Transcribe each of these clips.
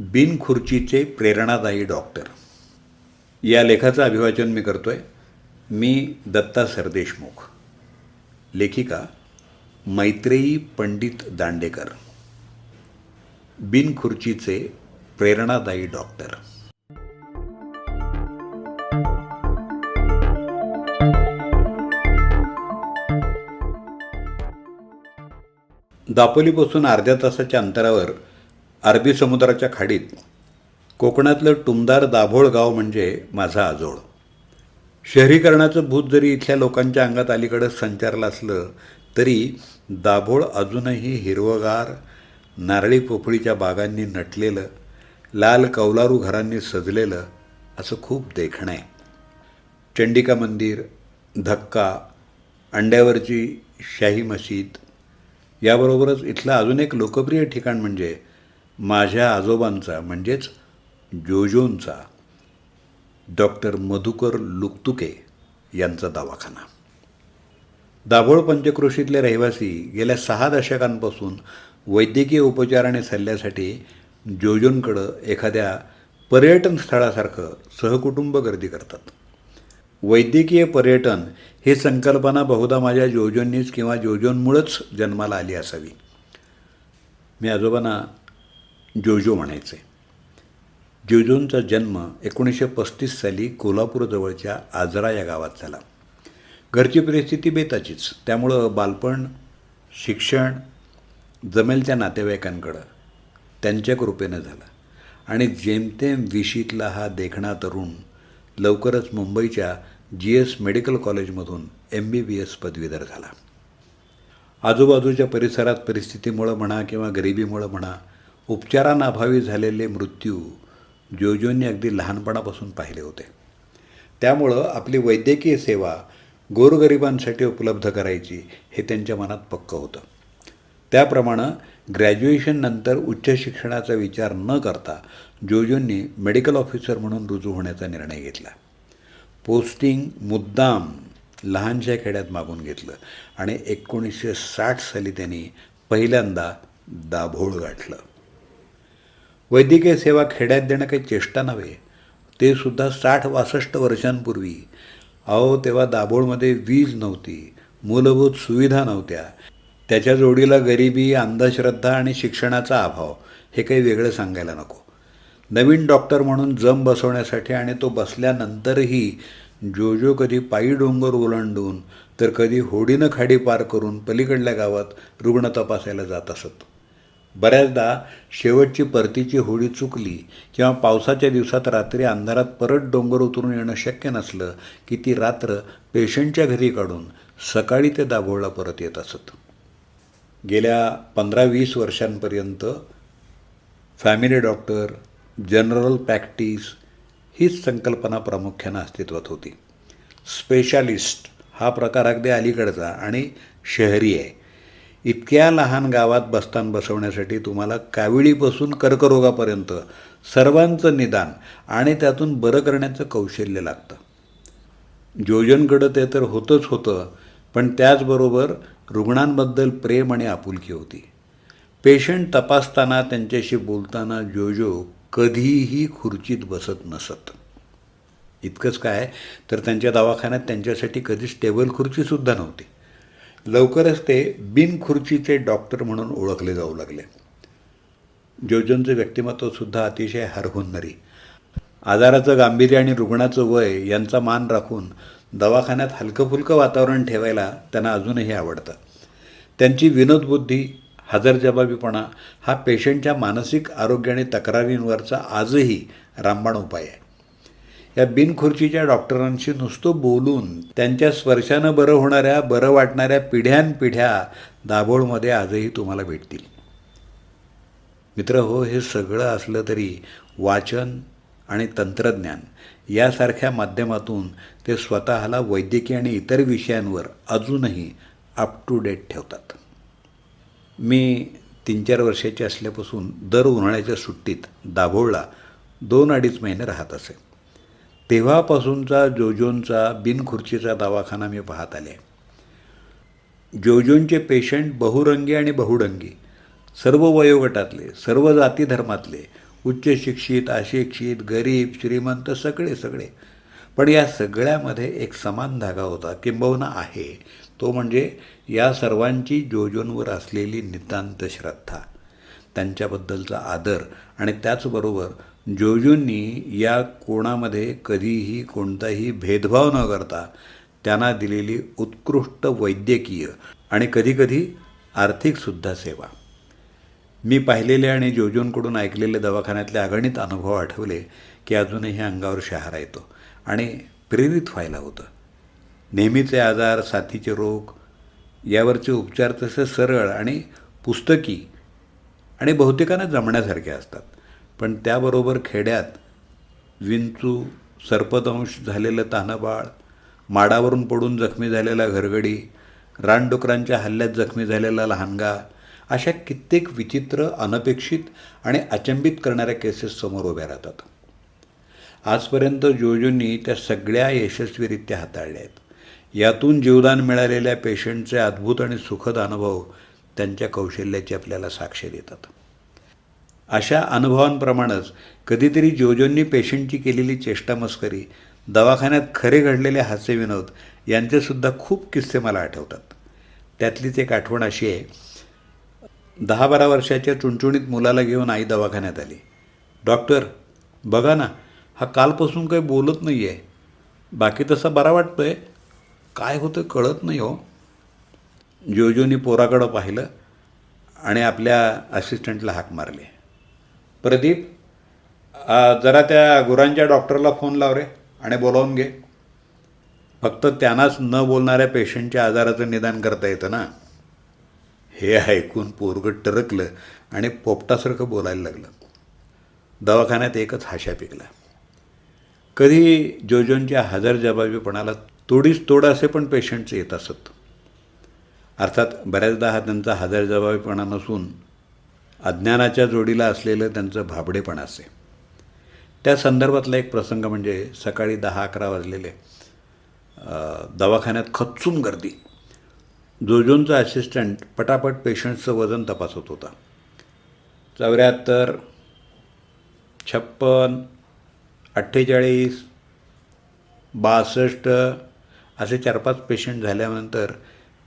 बिनखुर्चीचे प्रेरणादायी डॉक्टर. या लेखाचं अभिवाचन मी करतोय. मी दत्ता सरदेशमुख. लेखिका मैत्रेयी पंडित दांडेकर. बिनखुर्चीचे प्रेरणादायी डॉक्टर. दापोलीपासून अर्ध्या तासाच्या अंतरावर अरबी समुद्राच्या खाडीत कोकणातलं टुमदार दाभोळ गाव म्हणजे माझा आजोळ. शहरीकरणाचं भूत जरी इथल्या लोकांच्या अंगात अलीकडं संचारलं असलं तरी दाभोळ अजूनही हिरवगार नारळी पोफळीच्या बागांनी नटलेलं लाल कौलारू घरांनी सजलेलं असं खूप देखणं आहे. चंडिका मंदिर धक्का अंड्यावरची शाही मशीद याबरोबरच इथलं अजून एक लोकप्रिय ठिकाण म्हणजे माझ्या आजोबांचा म्हणजेच जोजोंचा डॉक्टर मधुकर लुकतुके यांचा दवाखाना. दाभोळ पंचक्रोशीतले रहिवासी गेल्या सहा दशकांपासून वैद्यकीय उपचार आणि सल्ल्यासाठी जोजोंकडं एखाद्या पर्यटन स्थळासारखं सहकुटुंब गर्दी करतात. वैद्यकीय पर्यटन ही संकल्पना बहुधा माझ्या जोजोंनीच किंवा जोजोंमुळंच जन्माला आली असावी. मी आजोबांना जोजो म्हणायचे. जोजोंचा जन्म एकोणीसशे पस्तीस साली कोल्हापूरजवळच्या आजरा या गावात झाला. घरची परिस्थिती बेताचीच. त्यामुळं बालपण शिक्षण जमेल त्या नातेवाईकांकडं त्यांच्या कृपेनं झालं. आणि जेमतेम विशीतला हा देखणा तरुण लवकरच मुंबईच्या जी एस मेडिकल कॉलेजमधून एम बी बी एस पदवीधर झाला. आजूबाजूच्या परिसरात परिस्थितीमुळं म्हणा किंवा गरिबीमुळं म्हणा उपचारांअभावी झालेले मृत्यू जोजोंनी अगदी लहानपणापासून पाहिले होते. त्यामुळं आपली वैद्यकीय सेवा गोरगरिबांसाठी उपलब्ध करायची हे त्यांच्या मनात पक्कं होतं. त्याप्रमाणे ग्रॅज्युएशननंतर उच्च शिक्षणाचा विचार न करता जोजोंनी मेडिकल ऑफिसर म्हणून रुजू होण्याचा निर्णय घेतला. पोस्टिंग मुद्दाम लहानशा खेड्यात मागून घेतलं आणि एकोणीसशे साठ साली त्यांनी पहिल्यांदा दाभोळ गाठलं. वैद्यकीय सेवा खेड्यात देणं काही चेष्टा नव्हे ते सुद्धा साठ वासष्ट वर्षांपूर्वी. अहो तेव्हा दाभोळमध्ये वीज नव्हती मूलभूत सुविधा नव्हत्या. त्याच्या जोडीला गरिबी अंधश्रद्धा आणि शिक्षणाचा अभाव हे काही वेगळं सांगायला नको. नवीन डॉक्टर म्हणून जम बसवण्यासाठी आणि तो बसल्यानंतरही जो जो कधी पायी डोंगर ओलांडून तर कधी होडीनं खाडी पार करून पलीकडल्या गावात रुग्ण तपासायला जात असत. बऱ्याचदा शेवटची परतीची होळी चुकली किंवा पावसाच्या दिवसात रात्री अंधारात परत डोंगर उतरून येणं शक्य नसलं की ती रात्र पेशंटच्या घरी काढून सकाळी ते दाभोळला परत येत असत. गेल्या पंधरा वीस वर्षांपर्यंत फॅमिली डॉक्टर जनरल प्रॅक्टिस हीच संकल्पना प्रामुख्यानं अस्तित्वात होती. स्पेशालिस्ट हा प्रकार अगदी अलीकडचा आणि शहरी आहे. इतक्या लहान गावात बस्तान बसवण्यासाठी तुम्हाला काविळीपासून कर्करोगापर्यंत सर्वांचं निदान आणि त्यातून बरं करण्याचं कौशल्य लागतं. जोजनकडं ते तर होतंच होतं पण त्याचबरोबर रुग्णांबद्दल प्रेम आणि आपुलकी होती. पेशंट तपासताना त्यांच्याशी बोलताना जोजो कधीही खुर्चीत बसत नसत. इतकंच काय तर त्यांच्या दवाखान्यात त्यांच्यासाठी कधीच टेबल खुर्चीसुद्धा नव्हती. लवकरच ते बिनखुर्चीचे डॉक्टर म्हणून ओळखले जाऊ लागले. जोजनचं व्यक्तिमत्वसुद्धा अतिशय हरहुन्नरी. आजाराचं गांभीर्य आणि रुग्णाचं वय यांचा मान राखून दवाखान्यात हलकंफुलकं वातावरण ठेवायला त्यांना अजूनही आवडतं. त्यांची विनोदबुद्धी हजरजबाबीपणा हा पेशंटच्या मानसिक आरोग्य आणि तक्रारींवरचा आजही रामबाण उपाय आहे. या बिनखुर्चीच्या डॉक्टरांशी नुसतं बोलून त्यांच्या स्पर्शानं बरं होणाऱ्या बरं वाटणाऱ्या पिढ्यानपिढ्या दाभोळमध्ये आजही तुम्हाला भेटतील. मित्र हो हे सगळं असलं तरी वाचन आणि तंत्रज्ञान यासारख्या माध्यमातून ते स्वतःला वैद्यकीय आणि इतर विषयांवर अजूनही अप टू डेट ठेवतात. मी तीन चार वर्षाची असल्यापासून दर उन्हाळ्याच्या सुट्टीत दाभोळला दोन अडीच महिने राहत असे. तेव्हापासूनचा जोजोनचा बिनखुर्चीचा दवाखाना मी पाहत आले. जोजोनचे पेशंट बहुरंगी आणि बहुडंगी सर्व वयोगटातले सर्व जाती धर्मातले उच्च शिक्षित अशिक्षित गरीब श्रीमंत सगळे सगळे. पण या सगळ्यामध्ये एक समान धागा होता किंबहुना आहे. तो म्हणजे या सर्वांची जोजोंवर असलेली नितांत श्रद्धा. त्यांच्याबद्दलचा आदर आणि त्याचबरोबर जोजूंनी या कोणामध्ये कधीही कोणताही भेदभाव न करता त्यांना दिलेली उत्कृष्ट वैद्यकीय आणि कधीकधी आर्थिकसुद्धा सेवा. मी पाहिलेले आणि जोजूंकडून ऐकलेले दवाखान्यातले अगणित अनुभव आठवले की अजूनही अंगावर शहारा येतो आणि प्रेरित व्हायला होतं. नेहमीचे आजार साथीचे रोग यावरचे उपचार तसे सरळ आणि पुस्तकी आणि बहुतेकांना जमण्यासारखे असतात. पण त्याबरोबर खेड्यात विंचू सर्पदंश झालेलं तानबाळ माडावरून पडून जखमी झालेला घरगडी रानडुकरांच्या हल्ल्यात जखमी झालेला लहानगा अशा कित्येक विचित्र अनपेक्षित आणि अचंबित करणाऱ्या केसेस समोर उभ्या राहतात. आजपर्यंत जोजोंनी त्या सगळ्या यशस्वीरित्या हाताळल्या आहेत. यातून जीवदान मिळालेल्या पेशंटचे अद्भुत आणि सुखद अनुभव त्यांच्या कौशल्याची आपल्याला साक्ष देतात. अशा अनुभवांप्रमाणेच कधीतरी जोजोंनी पेशंटची केलेली चेष्टामस्करी दवाखान्यात खरे घडलेले हास्यविनोद यांचेसुद्धा खूप किस्से मला आठवतात. त्यातलीच एक आठवण अशी आहे. दहा बारा वर्षाच्या चुणचुणीत मुलाला घेऊन आई दवाखान्यात आली. डॉक्टर बघा ना हा कालपासून काही बोलत नाही आहे बाकी तसा बरा आहे काय होतं कळत नाही हो. जोजोनी पोराकडं पाहिलं आणि आपल्या असिस्टंटला हाक मारली. प्रदीप जरा त्या गुरांच्या डॉक्टरला फोन लाव रे आणि बोलावून घे. फक्त त्यांनाच न बोलणाऱ्या पेशंटच्या आजाराचं निदान करता येतं ना. हे ऐकून पोरगं टरकलं आणि पोपटासारखं बोलायला लागलं. दवाखान्यात एकच हाशा पिकला. कधी जोजोनच्या हजर जबाबीपणाला तोडीस तोड असे पण पेशंट्स येत असत. अर्थात बऱ्याचदा हा त्यांचा हजर जबाबीपणा नसून अज्ञानाच्या जोडीला असलेलं त्यांचं भाबडेपण असे. त्या संदर्भातला एक प्रसंग म्हणजे सकाळी दहा अकरा वाजलेले दवाखान्यात खच्चून गर्दी. जोजोंचा असिस्टंट पटापट पेशंटचं वजन तपासत होता. चौऱ्याहत्तर छप्पन अठ्ठेचाळीस बासष्ट असे चार पाच पेशंट झाल्यानंतर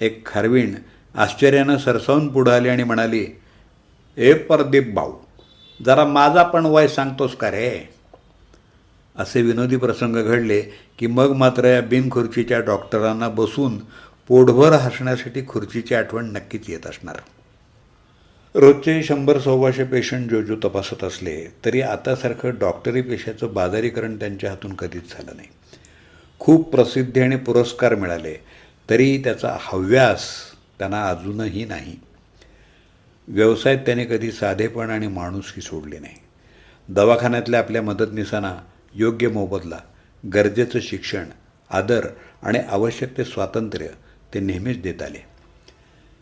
एक खारवीण आश्चर्यानं सरसावून पुढं आली आणि म्हणाली ए परदीप भाऊ जरा माझा पण वय सांगतोस का रे? असे विनोदी प्रसंग घडले की मग मात्र या बिनखुर्चीच्या डॉक्टरांना बसून पोटभर हसण्यासाठी खुर्चीची आठवण नक्कीच येत असणार. रोजचे शंभर सव्वाशे पेशंट जो जो तपासत असले तरी आतासारखं डॉक्टरी पेशाचं बाजारीकरण त्यांच्या हातून कधीच झालं नाही. खूप प्रसिद्धी आणि पुरस्कार मिळाले तरी त्याचा हव्यास त्यांना अजूनही नाही. व्यवसायात त्याने कधी साधेपण आणि माणूसही सोडली नाही. दवाखान्यातल्या आपल्या मदतनीसांना योग्य मोबदला गरजेचं शिक्षण आदर आणि आवश्यक ते स्वातंत्र्य ते नेहमीच देत आले.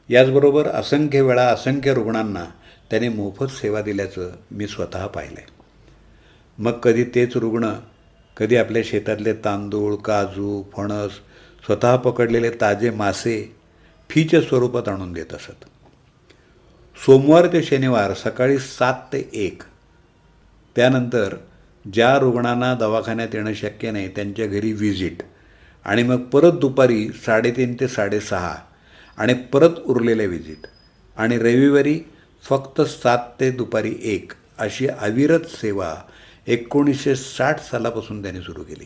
याचबरोबर असंख्य वेळा असंख्य रुग्णांना त्याने मोफत सेवा दिल्याचं मी स्वतः पाहिलं आहे मग कधी तेच रुग्ण कधी आपल्या शेतातले तांदूळ काजू फणस स्वतः पकडलेले ताजे मासे फीच्या स्वरूपात आणून देत असत. सोमवार ते शनिवार सकाळी सात ते एक. त्यानंतर ज्या रुग्णांना दवाखान्यात येणं शक्य नाही त्यांच्या घरी व्हिजिट. आणि मग परत दुपारी साडेतीन ते साडेसहा आणि परत उरलेले व्हिजिट. आणि रविवारी फक्त सात ते दुपारी एक अशी अविरत सेवा एकोणीसशे साठ सालापासून त्यांनी सुरू केली.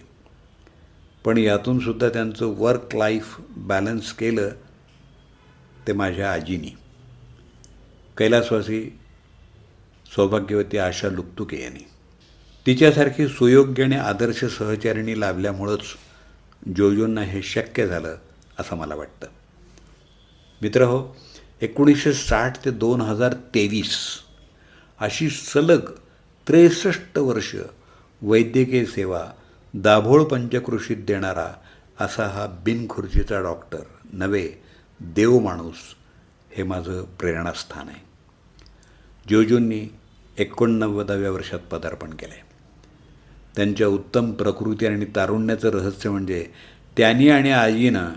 पण यातूनसुद्धा त्यांचं वर्क लाईफ बॅलन्स केलं ते माझ्या आजीनी. कैलासवासी सौभाग्यवती आशा लुकतुके यांनी. तिच्यासारखी सुयोग्य आणि आदर्श सहचारिणी लाभल्यामुळंच जोजोंना हे शक्य झालं असं मला वाटतं. मित्र हो एकोणीसशे साठ ते दोन हजार तेवीस अशी सलग त्रेसष्ट वर्ष वैद्यकीय सेवा दाभोळ पंचकृषीत देणारा असा हा बिनखुर्चीचा डॉक्टर नवे देव माणूस हे माझं प्रेरणास्थान आहे. जोजूंनी एकोणनव्वदाव्या वर्षात पदार्पण केलं आहे त्यांच्या उत्तम प्रकृती आणि तारुण्याचं रहस्य म्हणजे त्यांनी आणि आजीनं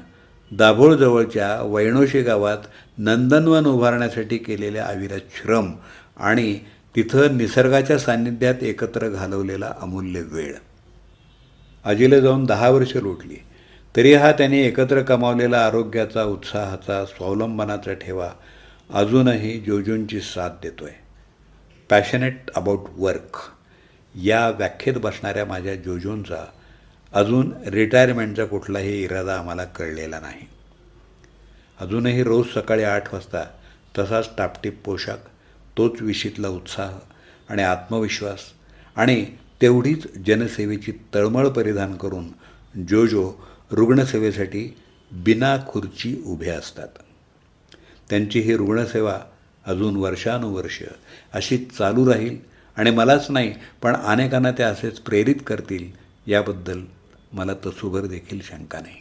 दाभोळजवळच्या वैणोशी गावात नंदनवन उभारण्यासाठी केलेल्या अविरत श्रम आणि तिथं निसर्गाच्या सान्निध्यात एकत्र घालवलेला अमूल्य वेळ. आजीला जाऊन दहा वर्ष लोटली. तरी हा त्यांनी एकत्र कमावलेला आरोग्याचा उत्साहाचा स्वावलंबनाचा ठेवा अजूनही जोजूंची साथ देतो आहे पॅशनेट अबाउट वर्क या व्याख्येत बसणाऱ्या माझ्या जोजूंचा अजून रिटायरमेंटचा कुठलाही इरादा आम्हाला कळलेला नाही. अजूनही रोज सकाळी आठ वाजता तसाच टापटीप पोशाख तोच विशीतला उत्साह आणि आत्मविश्वास आणि तेवढीच जनसेवेची तळमळ परिधान करून जो जो रुग्णसेवेसाठी बिना खुर्ची उभे असतात. त्यांची ही रुग्णसेवा अजून वर्षानुवर्ष अशीच चालू राहील. आणि मलाच नाही पण अनेकांना ते असेच प्रेरित करतील याबद्दल मला तसूभर देखील शंका नाही.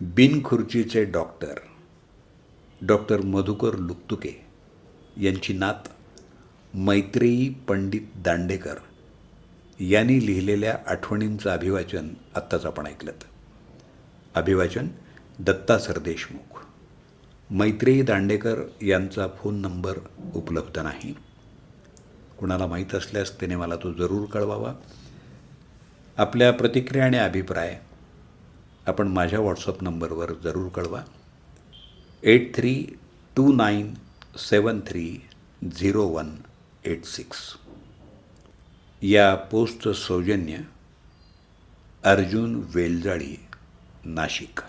बिनखुर्चीचे डॉक्टर डॉक्टर मधुकर लुकतुके यांची नात मैत्रेयी पंडित दांडेकर यांनी लिहिलेल्या आठवणींचं अभिवाचन आत्ताच आपण ऐकलं अभिवाचन दत्ता सरदेशमुख मैत्रेयी दांडेकर यांचा फोन नंबर उपलब्ध नाही. कुणाला माहीत असल्यास त्याने मला तो जरूर कळवावा. आपल्या प्रतिक्रिया आणि अभिप्राय आपण माझ्या व्हॉट्सअप नंबरवर जरूर कळवा. Eight three two nine seven three zero one eight six. या पोस्टचं सौजन्य अर्जुन वेलजाळी नाशिक.